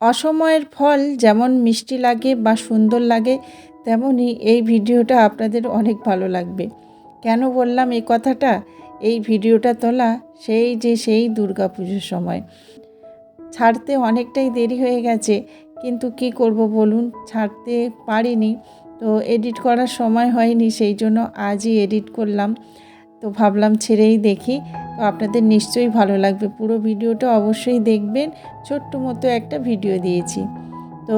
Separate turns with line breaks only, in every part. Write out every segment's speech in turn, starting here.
অসময়ের ফল যেমন মিষ্টি লাগে বা সুন্দর লাগে তেমনই এই ভিডিওটা আপনাদের অনেক ভালো লাগবে। কেন বললাম এই কথাটা? এই ভিডিওটা তোলা সেই যে সেই দুর্গা পুজোর সময়। ছাড়তে অনেকটাই দেরি হয়ে গেছে, কিন্তু কি করব বলুন? ছাড়তে পারিনি, তো এডিট করার সময় হয়নি, সেই জন্য আজই এডিট করলাম। তো ভাবলাম ছেড়েই দেখি। তো আপনাদের নিশ্চয়ই ভালো লাগবে। পুরো ভিডিওটা অবশ্যই দেখবেন। ছোট্ট মতো একটা ভিডিও দিয়েছি। তো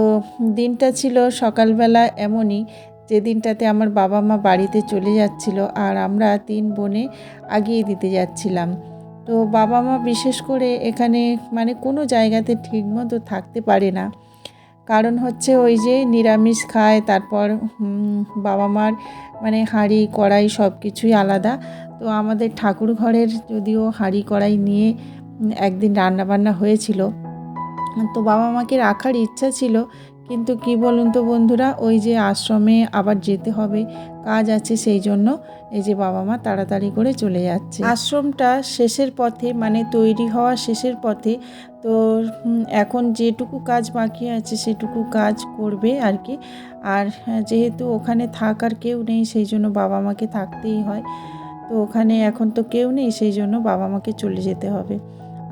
দিনটা ছিল সকালবেলা এমনই, যে দিনটাতে আমার বাবা মা বাড়িতে চলে যাচ্ছিল আর আমরা তিন বোনে আগিয়ে দিতে যাচ্ছিলাম। তো বাবা মা বিশেষ করে এখানে মানে কোনো জায়গাতে ঠিকমতো থাকতে পারে না। কারণ হচ্ছে ওই যে নিরামিষ খায়, তারপর বাবা মার মানে হাঁড়ি, কড়াই সব কিছুই আলাদা। তো আমাদের ঠাকুর ঘরের যদিও হাঁড়ি কড়াই নিয়ে একদিন রান্নাবান্না হয়েছিল, তো বাবা মাকে রাখার ইচ্ছা ছিল, কিন্তু কি বলুন তো বন্ধুরা, ওই যে আশ্রমে আবার যেতে হবে, কাজ আছে সেই জন্য এই যে বাবা মা তাড়াতাড়ি করে চলে যাচ্ছে। আশ্রমটা শেষের পথে মানে তৈরি হওয়া শেষের পথে, তো এখন যেটুকু কাজ বাকি আছে সেটুকু কাজ করবে আর কি। আর যেহেতু ওখানে থাকার কেউ নেই, সেই জন্য বাবা মাকে থাকতেই হয়। তো ওখানে এখন তো কেউ নেই, সেই জন্য বাবা মাকে চলে যেতে হবে।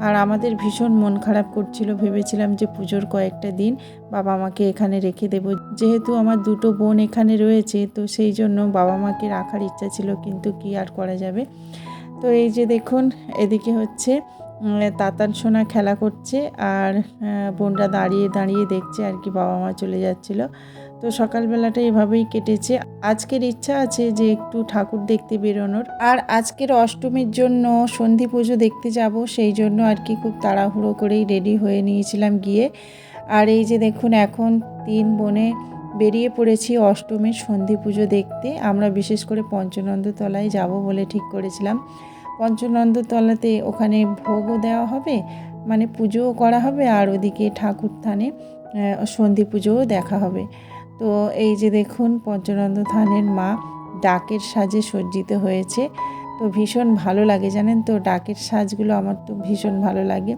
আর আমাদের ভীষণ মন খারাপ করছিল, ভেবেছিলাম যে পুজোর কয়েকটা দিন বাবা মাকে এখানে রেখে দেব। যেহেতু আমার দুটো বোন এখানে রয়েছে, তো সেই জন্য বাবা মাকে রাখার ইচ্ছা ছিল, কিন্তু কি আর করা যাবে? তো এই যে দেখুন, এদিকে হচ্ছে তাতান সোনা খেলা করছে, আর বোনরা দাঁড়িয়ে দাঁড়িয়ে দেখছে আর কি বাবা মা চলে যাচ্ছিল। তো সকালবেলাটা এভাবেই কেটেছে। আজকের ইচ্ছা আছে যে একটু ঠাকুর দেখতে বেরোনোর। আর আজকের অষ্টমীর জন্য সন্ধি পুজো দেখতে যাব, সেই জন্য আর কি খুব তাড়াহুড়ো করেই রেডি হয়ে নিয়েছিলাম গিয়ে। আর এই যে দেখুন, এখন তিন বোনে বেরিয়ে পড়েছি অষ্টমীর সন্ধি পুজো দেখতে। আমরা বিশেষ করে পঞ্চনন্দতলায় যাব বলে ঠিক করেছিলাম। পঞ্চনন্দতলাতে ওখানে ভোগও দেওয়া হবে মানে পুজোও করা হবে, আর ওদিকে ঠাকুর থানে সন্ধি পুজোও দেখা হবে। তো এই যে দেখুন পঞ্চনন্দ থানের মা, ডাকের সাজে সজ্জিত হয়েছে। তো ভীষণ ভালো লাগে জানেন তো, ডাকের সাজগুলো আমার তো ভীষণ ভালো লাগে।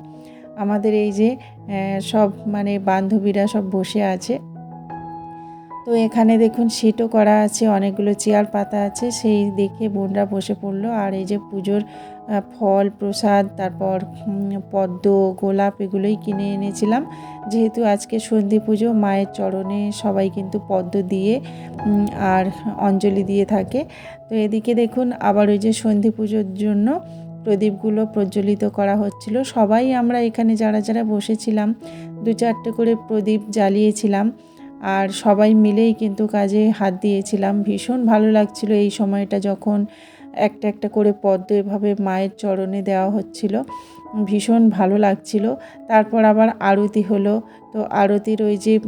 আমাদের এই যে সব মানে বান্ধবীরা সব বসে আছে। তো এখানে দেখুন সিটও করা আছে, অনেকগুলো চেয়ার পাতা আছে, সেই দেখে বোনরা বসে পড়ল। আর এই যে পুজোর ফল, প্রসাদ, তারপর পদ্ম, গোলাপ এগুলোই কিনে এনেছিলাম। যেহেতু আজকে সন্ধি পুজো, মায়ের চরণে সবাই কিন্তু পদ্ম দিয়ে আর অঞ্জলি দিয়ে থাকে। তো এদিকে দেখুন আবার ওই যে সন্ধি পুজোর জন্য প্রদীপগুলো প্রজ্বলিত করা হচ্ছিল। সবাই আমরা এখানে যারা যারা বসেছিলাম, দু চারটে করে প্রদীপ জ্বালিয়েছিলাম। আর সবাই মিলেই কিন্তু কাজে হাত দিয়েছিলাম। ভীষণ ভালো লাগছিল এই সময়টা যখন একটা একটা করে পদ্ম এভাবে মায়ের চরণে দেওয়া হচ্ছিল। ভীষণ ভালো লাগছিল। তারপর আবার আরতি হলো। তো আরতির ওই যে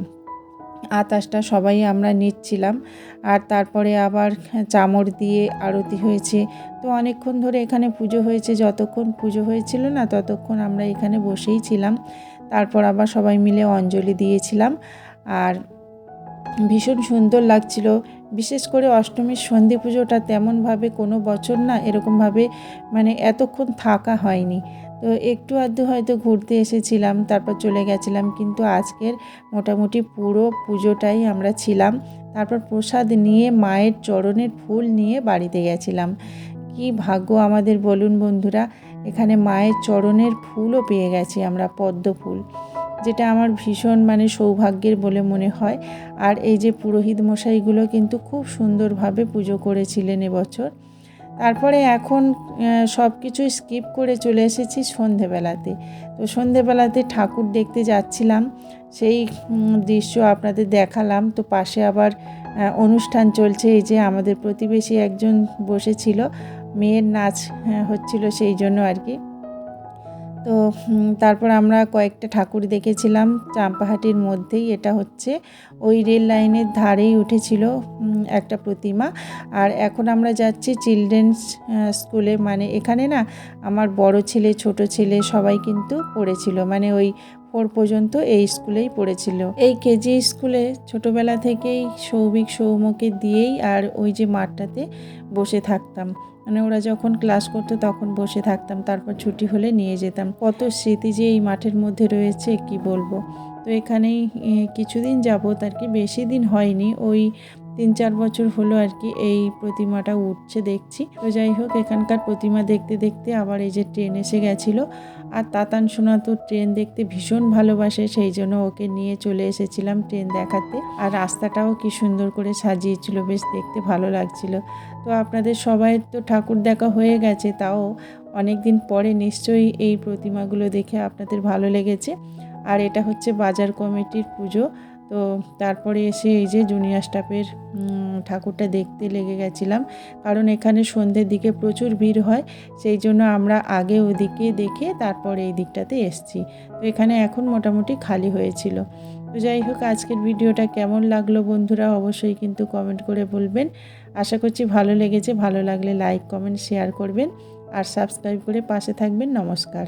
আতাসটা সবাই আমরা নিচ্ছিলাম। আর তারপরে আবার চামড় দিয়ে আরতি হয়েছে। তো অনেকক্ষণ ধরে এখানে পুজো হয়েছে। যতক্ষণ পুজো হয়েছিল না ততক্ষণ আমরা এখানে বসেই ছিলাম। তারপর আবার সবাই মিলে অঞ্জলি দিয়েছিলাম। আর ভীষণ সুন্দর লাগছিল। বিশেষ করে অষ্টমীর সন্ধি পুজোটা তেমনভাবে কোনো বছর না, এরকমভাবে মানে এতক্ষণ থাকা হয়নি। তো একটু আধটু হয়তো ঘুরতে এসেছিলাম, তারপর চলে গেছিলাম, কিন্তু আজকের মোটামুটি পুরো পুজোটাই আমরা ছিলাম। তারপর প্রসাদ নিয়ে, মায়ের চরণের ফুল নিয়ে বাড়িতে গেছিলাম। কি ভাগ্য আমাদের বলুন বন্ধুরা, এখানে মায়ের চরণের ফুলও পেয়ে গেছি আমরা, পদ্ম ফুল। যেটা আমার ভীষণ মানে সৌভাগ্যের বলে মনে হয়। আর এই যে পুরোহিত মশাইগুলো কিন্তু খুব সুন্দরভাবে পুজো করেছিলেন এবছর। তারপরে এখন সব কিছু স্কিপ করে চলে এসেছি সন্ধেবেলাতে। তো সন্ধেবেলাতে ঠাকুর দেখতে যাচ্ছিলাম। সেই দৃশ্য আপনাদের দেখালাম। তো পাশে আবার অনুষ্ঠান চলছে। এই যে আমাদের প্রতিবেশী একজন বসেছিল। মেয়ের নাচ হচ্ছিল সেই জন্য আর কি। তো তারপর আমরা কয়েকটা ঠাকুর দেখেছিলাম। চাম্পাহাটির মধ্যেই এটা হচ্ছে। ওই রেল লাইনের ধারেই উঠেছিল একটা প্রতিমা। আর এখন আমরা যাচ্ছি চিলড্রেন্স স্কুলে। মানে এখানে না আমার বড় ছেলে, ছোট ছেলে সবাই কিন্তু পড়েছিল। মানে ওই ফোর পর্যন্ত এই স্কুলেই পড়েছিল। এই কেজি স্কুলে ছোটবেলা থেকেই সৌভিক সৌমকে দিয়েই আর ওই যে মাঠটাতে বসে থাকতাম। মানে ওরা যখন ক্লাস করতো তখন বসে থাকতাম, তারপর ছুটি হলে নিয়ে যেতাম। কত স্মৃতি যে এই মাঠের মধ্যে রয়েছে, কি বলব? তো এখানেই কিছুদিন যাবত আর কি বেশি দিন হয়নি। ওই তিন চার বছর হলো আর কি এই প্রতিমাটা উঠছে দেখছি। তো যাই হোক, এখানকার প্রতিমা দেখতে দেখতে আবার এই যে ট্রেন এসে গেছিল। আর তাতান সোনা তো ট্রেন দেখতে ভীষণ ভালোবাসে, সেই জন্য ওকে নিয়ে চলে এসেছিলাম ট্রেন দেখাতে। আর রাস্তাটাও কি সুন্দর করে সাজিয়েছিল, বেশ দেখতে ভালো লাগছিল। তো আপনাদের সবাই তো ঠাকুর দেখা হয়ে গেছে, তাও অনেক দিন পরে নিশ্চয়ই এই প্রতিমাগুলো দেখে আপনাদের ভালো লেগেছে। আর এটা হচ্ছে বাজার কমিটির পুজো। তো তারপরে এসে এই যে জুনিয়র স্টাফের ঠাকুরটা দেখতে লেগে গেছিলাম। কারণ এখানে সন্ধ্যের দিকে প্রচুর ভিড় হয়, সেই জন্য আমরা আগে ওদিকে দেখে তারপরে এই দিকটাতে এসছি। তো এখানে এখন মোটামুটি খালি হয়েছিল। তো যাই হোক, আজকের ভিডিওটা কেমন লাগল বন্ধুরা অবশ্যই কিন্তু কমেন্ট করে বলবেন। আশা করছি ভালো লেগেছে, ভালো লাগলে লাইক, কমেন্ট, শেয়ার করবেন। আর সাবস্ক্রাইব করে পাশে থাকবেন। নমস্কার।